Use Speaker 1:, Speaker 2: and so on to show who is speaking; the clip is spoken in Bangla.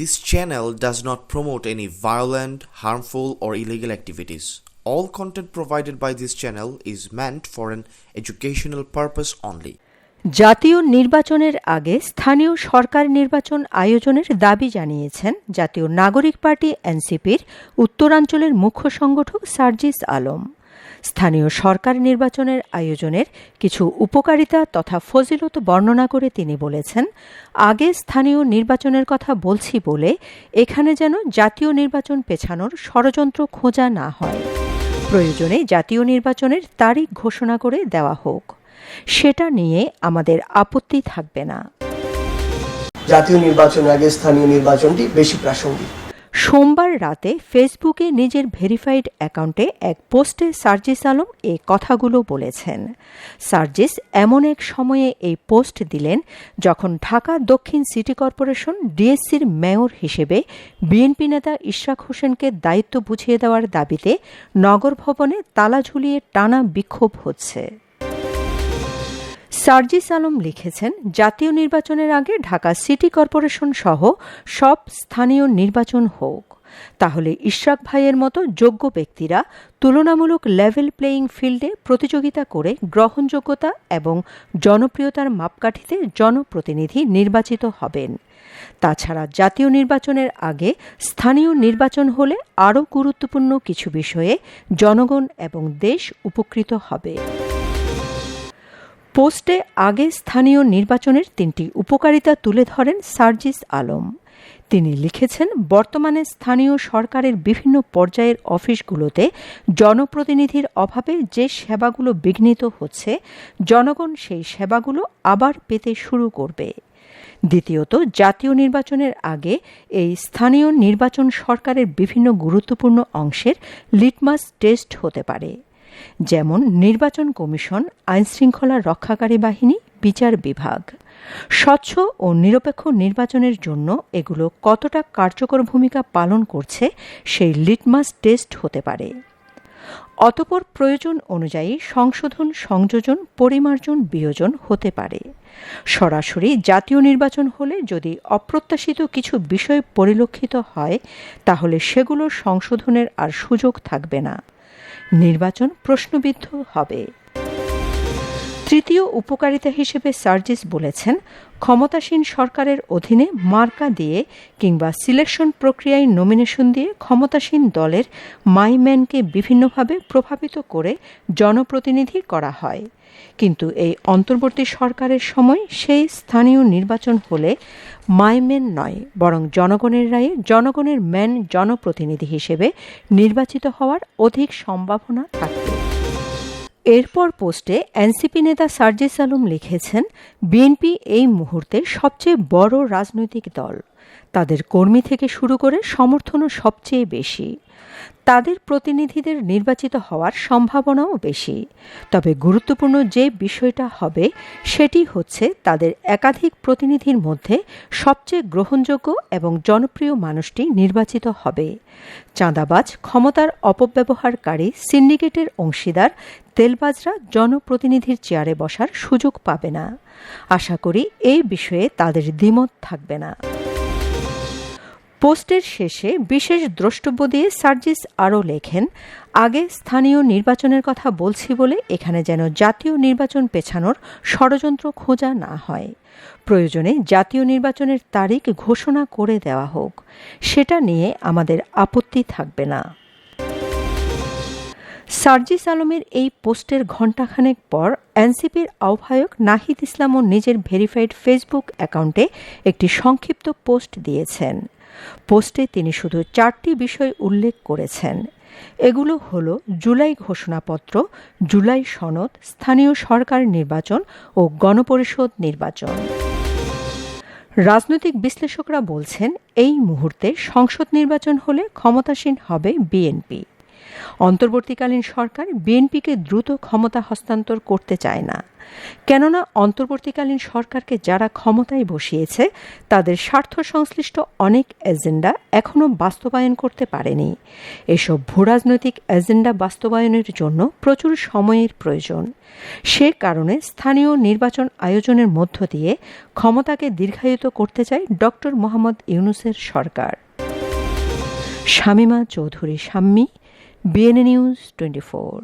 Speaker 1: This channel does not promote any violent, harmful, or illegal activities. All content provided by this channel is meant for an educational purpose only.
Speaker 2: জাতীয় নির্বাচনের আগে স্থানীয় সরকার নির্বাচন আয়োজনের দাবি জানিয়েছেন জাতীয় নাগরিক পার্টি এনসিপির উত্তরাঞ্চলের মুখ্য সংগঠক সার্জিস আলম স্থানীয় সরকার নির্বাচনের আয়োজনের কিছু উপকারিতা তথা ফজিলত বর্ণনা করে তিনি বলেছেন, আগে স্থানীয় নির্বাচনের কথা বলছি বলে এখানে যেন জাতীয় নির্বাচন পেছানোর ষড়যন্ত্র খোঁজা না হয়। প্রয়োজনে জাতীয় নির্বাচনের তারিখ ঘোষণা করে দেওয়া হোক। সেটা নিয়ে আমাদের আপত্তি থাকবে না।
Speaker 3: জাতীয় নির্বাচনের আগে স্থানীয় নির্বাচনটি বেশি প্রাসঙ্গিক।
Speaker 2: সোমবার রাতে ফেসবুকে নিজের ভেরিফাইড অ্যাকাউন্টে এক পোস্টে সার্জিস আলম এই কথাগুলো বলেছেন। সার্জিস এমন এক সময়ে এই পোস্ট দিলেন যখন ঢাকা দক্ষিণ সিটি কর্পোরেশন ডিএসসির মেয়র হিসেবে বিএনপি নেতা ইশরাক হোসেনকে দায়িত্ব বুঝিয়ে দেওয়ার দাবিতে নগর ভবনে তালা ঝুলিয়ে টানা বিক্ষোভ হচ্ছে। সার্জিস আলম লিখেছেন, জাতীয় নির্বাচনের আগে ঢাকা সিটি কর্পোরেশন সহ সব স্থানীয় নির্বাচন হোক। তাহলে ইশরাক ভাইয়ের মতো যোগ্য ব্যক্তিরা তুলনামূলক লেভেল প্লেয়িং ফিল্ডে প্রতিযোগিতা করে গ্রহণযোগ্যতা এবং জনপ্রিয়তার মাপকাঠিতে জনপ্রতিনিধি নির্বাচিত হবেন। তাছাড়া জাতীয় নির্বাচনের আগে স্থানীয় নির্বাচন হলে আরও গুরুত্বপূর্ণ কিছু বিষয়ে জনগণ এবং দেশ উপকৃত হবে। পোস্টে আগে স্থানীয় নির্বাচনের তিনটি উপকারিতা তুলে ধরেন সার্জিস আলম। তিনি লিখেছেন, বর্তমানে স্থানীয় সরকারের বিভিন্ন পর্যায়ের অফিসগুলোতে জনপ্রতিনিধির অভাবে যে সেবাগুলো বিঘ্নিত হচ্ছে, জনগণ সেই সেবাগুলো আবার পেতে শুরু করবে। দ্বিতীয়ত, জাতীয় নির্বাচনের আগে এই স্থানীয় নির্বাচন সরকারের বিভিন্ন গুরুত্বপূর্ণ অংশের লিটমাস টেস্ট হতে পারে। যেমন নির্বাচন কমিশন, আইনশৃঙ্খলা রক্ষাকারী বাহিনী, বিচার বিভাগ। স্বচ্ছ ও নিরপেক্ষ নির্বাচনের জন্য এগুলো কতটা কার্যকর ভূমিকা পালন করছে সেই লিটমাস টেস্ট হতে পারে। অতপর প্রয়োজন অনুযায়ী সংশোধন, সংযোজন, পরিমার্জন, বিয়োজন হতে পারে। সরাসরি জাতীয় নির্বাচন হলে যদি অপ্রত্যাশিত কিছু বিষয় পরিলক্ষিত হয়, তাহলে সেগুলো সংশোধনের আর সুযোগ থাকবে না। নির্বাচন প্রশ্নবিদ্ধ হবে। তৃতীয় উপকারিতা হিসেবে সার্জিস বলেছেন, ক্ষমতাসীন সরকারের অধীনে মার্কা দিয়ে কিংবা সিলেকশন প্রক্রিয়ায় নমিনেশন দিয়ে ক্ষমতাসীন দলের মাইম্যানকে বিভিন্নভাবে প্রভাবিত করে জনপ্রতিনিধি করা হয়। কিন্তু এই অন্তর্বর্তী সরকারের সময় সেই স্থানীয় নির্বাচন হলে মাইম্যান নয়, বরং জনগণের রায়ে জনগণের ম্যান জনপ্রতিনিধি হিসেবে নির্বাচিত হওয়ার অধিক সম্ভাবনা থাকবে। এরপর পোস্টে এনসিপি নেতা সার্জিস আলম লিখেছেন বিএনপি এই মুহূর্তে সবচেয়ে বড় রাজনৈতিক দল। তাদের কর্মী থেকে শুরু করে সমর্থনও সবচেয়ে বেশি। তাদের প্রতিনিধিদের নির্বাচিত হওয়ার সম্ভাবনাও বেশি। তবে গুরুত্বপূর্ণ যে বিষয়টা হবে, সেটি হচ্ছে তাদের একাধিক প্রতিনিধির মধ্যে সবচেয়ে গ্রহণযোগ্য এবং জনপ্রিয় মানুষটি নির্বাচিত হবে। চাঁদাবাজ, ক্ষমতার অপব্যবহারকারী, সিন্ডিকেটের অংশীদার, তেলবাজরা জনপ্রতিনিধির চেয়ারে বসার সুযোগ পাবে না। আশা করি এই বিষয়ে তাদের দ্বিমত থাকবে না। পোস্টের শেষে বিশেষ দ্রষ্টব্য দিয়ে সার্জিস আরও লেখেন, আগে স্থানীয় নির্বাচনের কথা বলছি বলে এখানে যেন জাতীয় নির্বাচন পেছানোর ষড়যন্ত্র খোঁজা না হয়। প্রয়োজনে জাতীয় নির্বাচনের তারিখ ঘোষণা করে দেওয়া হোক। সেটা নিয়ে আমাদের আপত্তি থাকবে না। সার্জিস আলমের এই পোস্টের ঘণ্টাখানেক পর এনসিপির আহ্বায়ক নাহিদ ইসলামও নিজের ভেরিফাইড ফেসবুক অ্যাকাউন্টে একটি সংক্ষিপ্ত পোস্ট দিয়েছেন। পোস্টে তিনি শুধু চারটি বিষয় উল্লেখ করেছেন। এগুলো হল জুলাই ঘোষণাপত্র, জুলাই সনদ, স্থানীয় সরকার নির্বাচন ও গণপরিষদ নির্বাচন। রাজনৈতিক বিশ্লেষকরা বলছেন, এই মুহূর্তে সংসদ নির্বাচন হলে ক্ষমতাসীন হবে বিএনপি। অন্তর্বর্তীকালীন সরকার বিএনপিকে দ্রুত ক্ষমতা হস্তান্তর করতে চায় না। কেননা অন্তর্বর্তীকালীন সরকারকে যারা ক্ষমতায় বসিয়েছে, তাদের স্বার্থ সংশ্লিষ্ট অনেক এজেন্ডা এখনও বাস্তবায়ন করতে পারেনি। এসব ভূরাজনৈতিক এজেন্ডা বাস্তবায়নের জন্য প্রচুর সময়ের প্রয়োজন। সে কারণে স্থানীয় নির্বাচন আয়োজনের মধ্য দিয়ে ক্ষমতাকে দীর্ঘায়িত করতে চায় ডক্টর মোহাম্মদ ইউনুসের সরকার। Shamima Chowdhury Shammi BNA news twenty four